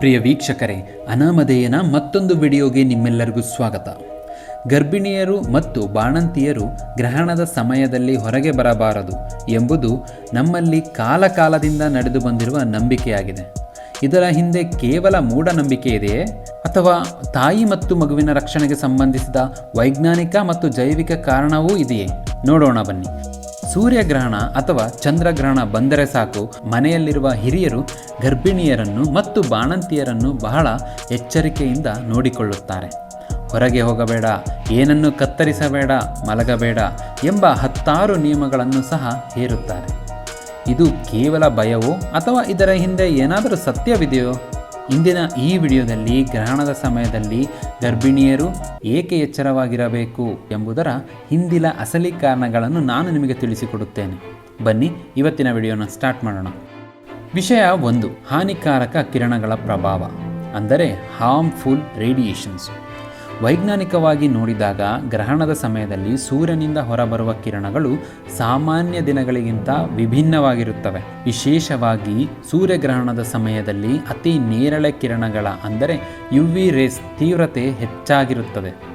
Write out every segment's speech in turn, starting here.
ಪ್ರಿಯ ವೀಕ್ಷಕರೇ, ಅನಾಮಧೇಯನ ಮತ್ತೊಂದು ವಿಡಿಯೋಗೆ ನಿಮ್ಮೆಲ್ಲರಿಗೂ ಸ್ವಾಗತ. ಗರ್ಭಿಣಿಯರು ಮತ್ತು ಬಾಣಂತಿಯರು ಗ್ರಹಣದ ಸಮಯದಲ್ಲಿ ಹೊರಗೆ ಬರಬಾರದು ಎಂಬುದು ನಮ್ಮಲ್ಲಿ ಕಾಲಕಾಲದಿಂದ ನಡೆದು ಬಂದಿರುವ ನಂಬಿಕೆಯಾಗಿದೆ. ಇದರ ಹಿಂದೆ ಕೇವಲ ಮೂಢನಂಬಿಕೆ ಇದೆಯೇ? ಅಥವಾ ತಾಯಿ ಮತ್ತು ಮಗುವಿನ ರಕ್ಷಣೆಗೆ ಸಂಬಂಧಿಸಿದ ವೈಜ್ಞಾನಿಕ ಮತ್ತು ಜೈವಿಕ ಕಾರಣವೂ ಇದೆಯೇ? ನೋಡೋಣ ಬನ್ನಿ. ಸೂರ್ಯಗ್ರಹಣ ಅಥವಾ ಚಂದ್ರಗ್ರಹಣ ಬಂದರೆ ಸಾಕು. ಮನೆಯಲ್ಲಿರುವ ಹಿರಿಯರು, ಗರ್ಭಿಣಿಯರನ್ನು ಮತ್ತು ಬಾಣಂತಿಯರನ್ನು ಬಹಳ ಎಚ್ಚರಿಕೆಯಿಂದ ನೋಡಿಕೊಳ್ಳುತ್ತಾರೆ. ಹೊರಗೆ ಹೋಗಬೇಡ, ಏನನ್ನು ಕತ್ತರಿಸಬೇಡ, ಮಲಗಬೇಡ ಎಂಬ ಹತ್ತಾರು ನಿಯಮಗಳನ್ನು ಸಹ ಹೇರುತ್ತಾರೆ. ಇದು ಕೇವಲ ಭಯವೋ ಅಥವಾ ಇದರ ಹಿಂದೆ ಏನಾದರೂ ಸತ್ಯವಿದೆಯೋ? ಇಂದಿನ ಈ ವಿಡಿಯೋದಲ್ಲಿ ಗ್ರಹಣದ ಸಮಯದಲ್ಲಿ ಗರ್ಭಿಣಿಯರು ಏಕೆ ಎಚ್ಚರವಾಗಿರಬೇಕು ಎಂಬುದರ ಹಿಂದಿನ ಅಸಲಿ ಕಾರಣಗಳನ್ನು ನಾನು ನಿಮಗೆ ತಿಳಿಸಿಕೊಡುತ್ತೇನೆ. ಬನ್ನಿ, ಇವತ್ತಿನ ವಿಡಿಯೋನ ಸ್ಟಾರ್ಟ್ ಮಾಡೋಣ. ವಿಷಯ ಒಂದು, ಹಾನಿಕಾರಕ ಕಿರಣಗಳ ಪ್ರಭಾವ, ಅಂದರೆ ಹಾರ್ಮ್ಫುಲ್ ರೇಡಿಯೇಷನ್ಸ್ ವೈಜ್ಞಾನಿಕವಾಗಿ ನೋಡಿದಾಗ ಗ್ರಹಣದ ಸಮಯದಲ್ಲಿ ಸೂರ್ಯನಿಂದ ಹೊರಬರುವ ಕಿರಣಗಳು ಸಾಮಾನ್ಯ ದಿನಗಳಿಗಿಂತ ವಿಭಿನ್ನವಾಗಿರುತ್ತವೆ. ವಿಶೇಷವಾಗಿ ಸೂರ್ಯಗ್ರಹಣದ ಸಮಯದಲ್ಲಿ ಅತಿ ನೇರಳೆ ಕಿರಣಗಳ ಅಂದರೆ ಯು ವಿ ರೇಸ್ ತೀವ್ರತೆ ಹೆಚ್ಚಾಗಿರುತ್ತದೆ.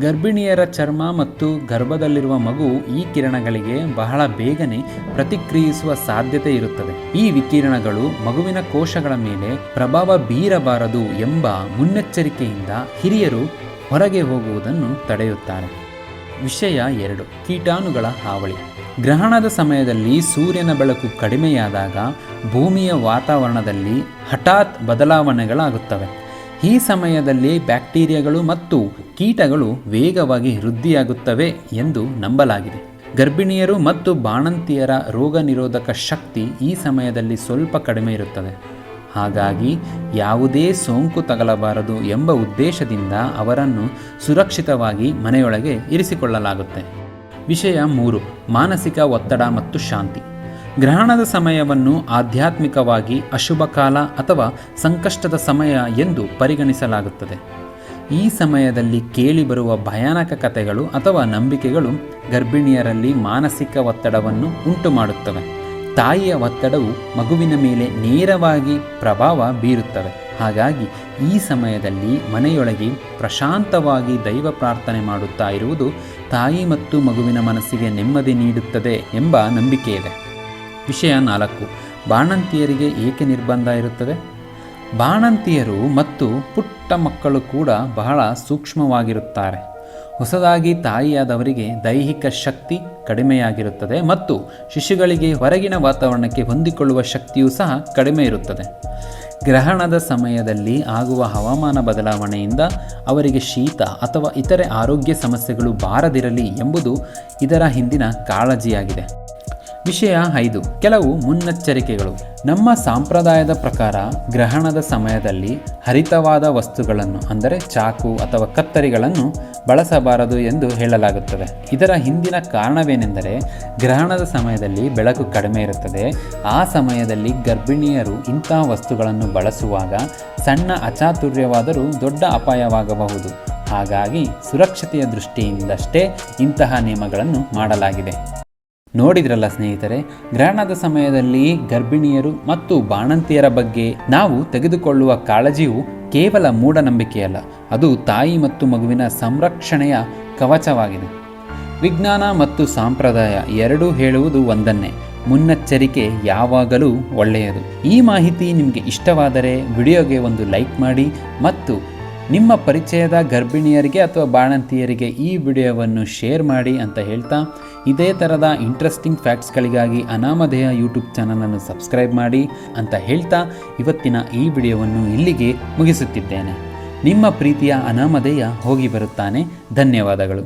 ಗರ್ಭಿಣಿಯರ ಚರ್ಮ ಮತ್ತು ಗರ್ಭದಲ್ಲಿರುವ ಮಗು ಈ ಕಿರಣಗಳಿಗೆ ಬಹಳ ಬೇಗನೆ ಪ್ರತಿಕ್ರಿಯಿಸುವ ಸಾಧ್ಯತೆ ಇರುತ್ತದೆ. ಈ ವಿಕಿರಣಗಳು ಮಗುವಿನ ಕೋಶಗಳ ಮೇಲೆ ಪ್ರಭಾವ ಬೀರಬಾರದು ಎಂಬ ಮುನ್ನೆಚ್ಚರಿಕೆಯಿಂದ ಹಿರಿಯರು ಹೊರಗೆ ಹೋಗುವುದನ್ನು ತಡೆಯುತ್ತಾರೆ. ವಿಷಯ ಎರಡು. ಕೀಟಾಣುಗಳ ಹಾವಳಿ. ಗ್ರಹಣದ ಸಮಯದಲ್ಲಿ ಸೂರ್ಯನ ಬೆಳಕು ಕಡಿಮೆಯಾದಾಗ ಭೂಮಿಯ ವಾತಾವರಣದಲ್ಲಿ ಹಠಾತ್ ಬದಲಾವಣೆಗಳಾಗುತ್ತವೆ. ಈ ಸಮಯದಲ್ಲಿ ಬ್ಯಾಕ್ಟೀರಿಯಾಗಳು ಮತ್ತು ಕೀಟಗಳು ವೇಗವಾಗಿ ವೃದ್ಧಿಯಾಗುತ್ತವೆ ಎಂದು ನಂಬಲಾಗಿದೆ. ಗರ್ಭಿಣಿಯರು ಮತ್ತು ಬಾಣಂತಿಯರ ರೋಗ ನಿರೋಧಕ ಶಕ್ತಿ ಈ ಸಮಯದಲ್ಲಿ ಸ್ವಲ್ಪ ಕಡಿಮೆ ಇರುತ್ತದೆ. ಹಾಗಾಗಿ ಯಾವುದೇ ಸೋಂಕು ತಗಲಬಾರದು ಎಂಬ ಉದ್ದೇಶದಿಂದ ಅವರನ್ನು ಸುರಕ್ಷಿತವಾಗಿ ಮನೆಯೊಳಗೆ ಇರಿಸಿಕೊಳ್ಳಲಾಗುತ್ತೆ. ವಿಷಯ ಮೂರು, ಮಾನಸಿಕ ಒತ್ತಡ ಮತ್ತು ಶಾಂತಿ. ಗ್ರಹಣದ ಸಮಯವನ್ನು ಆಧ್ಯಾತ್ಮಿಕವಾಗಿ ಅಶುಭ ಕಾಲ ಅಥವಾ ಸಂಕಷ್ಟದ ಸಮಯ ಎಂದು ಪರಿಗಣಿಸಲಾಗುತ್ತದೆ. ಈ ಸಮಯದಲ್ಲಿ ಕೇಳಿಬರುವ ಭಯಾನಕ ಕಥೆಗಳು ಅಥವಾ ನಂಬಿಕೆಗಳು ಗರ್ಭಿಣಿಯರಲ್ಲಿ ಮಾನಸಿಕ ಒತ್ತಡವನ್ನು ಉಂಟು ಮಾಡುತ್ತವೆ ತಾಯಿಯ ಒತ್ತಡವು ಮಗುವಿನ ಮೇಲೆ ನೇರವಾಗಿ ಪ್ರಭಾವ ಬೀರುತ್ತವೆ. ಹಾಗಾಗಿ ಈ ಸಮಯದಲ್ಲಿ ಮನೆಯೊಳಗೆ ಪ್ರಶಾಂತವಾಗಿ ದೈವ ಪ್ರಾರ್ಥನೆ ಮಾಡುತ್ತಾ ಇರುವುದು ತಾಯಿ ಮತ್ತು ಮಗುವಿನ ಮನಸ್ಸಿಗೆ ನೆಮ್ಮದಿ ನೀಡುತ್ತದೆ ಎಂಬ ನಂಬಿಕೆ ಇದೆ. ವಿಷಯ ನಾಲ್ಕು. ಬಾಣಂತಿಯರಿಗೆ ಏಕೆ ನಿರ್ಬಂಧ ಇರುತ್ತದೆ? ಬಾಣಂತಿಯರು ಮತ್ತು ಪುಟ್ಟ ಮಕ್ಕಳು ಕೂಡ ಬಹಳ ಸೂಕ್ಷ್ಮವಾಗಿರುತ್ತಾರೆ. ಹೊಸದಾಗಿ ತಾಯಿಯಾದವರಿಗೆ ದೈಹಿಕ ಶಕ್ತಿ ಕಡಿಮೆಯಾಗಿರುತ್ತದೆ ಮತ್ತು ಶಿಶುಗಳಿಗೆ ಹೊರಗಿನ ವಾತಾವರಣಕ್ಕೆ ಹೊಂದಿಕೊಳ್ಳುವ ಶಕ್ತಿಯೂ ಸಹ ಕಡಿಮೆ ಇರುತ್ತದೆ. ಗ್ರಹಣದ ಸಮಯದಲ್ಲಿ ಆಗುವ ಹವಾಮಾನ ಬದಲಾವಣೆಯಿಂದ ಅವರಿಗೆ ಶೀತ ಅಥವಾ ಇತರೆ ಆರೋಗ್ಯ ಸಮಸ್ಯೆಗಳು ಬಾರದಿರಲಿ ಎಂಬುದು ಇದರ ಹಿಂದಿನ ಕಾಳಜಿಯಾಗಿದೆ. ವಿಷಯ ಐದು. ಕೆಲವು ಮುನ್ನೆಚ್ಚರಿಕೆಗಳು. ನಮ್ಮ ಸಂಪ್ರದಾಯದ ಪ್ರಕಾರ ಗ್ರಹಣದ ಸಮಯದಲ್ಲಿ ಹರಿತವಾದ ವಸ್ತುಗಳನ್ನು, ಅಂದರೆ ಚಾಕು ಅಥವಾ ಕತ್ತರಿಗಳನ್ನು ಬಳಸಬಾರದು ಎಂದು ಹೇಳಲಾಗುತ್ತದೆ. ಇದರ ಹಿಂದಿನ ಕಾರಣವೇನೆಂದರೆ ಗ್ರಹಣದ ಸಮಯದಲ್ಲಿ ಬೆಳಕು ಕಡಿಮೆ ಇರುತ್ತದೆ. ಆ ಸಮಯದಲ್ಲಿ ಗರ್ಭಿಣಿಯರು ಇಂತಹ ವಸ್ತುಗಳನ್ನು ಬಳಸುವಾಗ ಸಣ್ಣ ಅಚಾತುರ್ಯವಾದರೂ ದೊಡ್ಡ ಅಪಾಯವಾಗಬಹುದು. ಹಾಗಾಗಿ ಸುರಕ್ಷತೆಯ ದೃಷ್ಟಿಯಿಂದಷ್ಟೇ ಇಂತಹ ನಿಯಮಗಳನ್ನು ಮಾಡಲಾಗಿದೆ. ನೋಡಿದ್ರಲ್ಲ ಸ್ನೇಹಿತರೆ, ಗ್ರಹಣದ ಸಮಯದಲ್ಲಿ ಗರ್ಭಿಣಿಯರು ಮತ್ತು ಬಾಣಂತಿಯರ ಬಗ್ಗೆ ನಾವು ತೆಗೆದುಕೊಳ್ಳುವ ಕಾಳಜಿಯು ಕೇವಲ ಮೂಢನಂಬಿಕೆಯಲ್ಲ, ಅದು ತಾಯಿ ಮತ್ತು ಮಗುವಿನ ಸಂರಕ್ಷಣೆಯ ಕವಚವಾಗಿದೆ. ವಿಜ್ಞಾನ ಮತ್ತು ಸಂಪ್ರದಾಯ ಎರಡೂ ಹೇಳುವುದು ಒಂದನ್ನೇ, ಮುನ್ನೆಚ್ಚರಿಕೆ ಯಾವಾಗಲೂ ಒಳ್ಳೆಯದು. ಈ ಮಾಹಿತಿ ನಿಮಗೆ ಇಷ್ಟವಾದರೆ ವಿಡಿಯೋಗೆ ಒಂದು ಲೈಕ್ ಮಾಡಿ ಮತ್ತು ನಿಮ್ಮ ಪರಿಚಯದ ಗರ್ಭಿಣಿಯರಿಗೆ ಅಥವಾ ಬಾಣಂತಿಯರಿಗೆ ಈ ವಿಡಿಯೋವನ್ನು ಶೇರ್ ಮಾಡಿ ಅಂತ ಹೇಳ್ತಾ, ಇದೇ ಥರದ ಇಂಟ್ರೆಸ್ಟಿಂಗ್ ಫ್ಯಾಕ್ಟ್ಸ್ಗಳಿಗಾಗಿ ಅನಾಮಧೇಯ ಯೂಟ್ಯೂಬ್ ಚಾನಲನ್ನು ಸಬ್ಸ್ಕ್ರೈಬ್ ಮಾಡಿ ಅಂತ ಹೇಳ್ತಾ ಇವತ್ತಿನ ಈ ವಿಡಿಯೋವನ್ನು ಇಲ್ಲಿಗೆ ಮುಗಿಸುತ್ತಿದ್ದೇನೆ. ನಿಮ್ಮ ಪ್ರೀತಿಯ ಅನಾಮಧೇಯ ಹೋಗಿ ಬರುತ್ತಾನೆ. ಧನ್ಯವಾದಗಳು.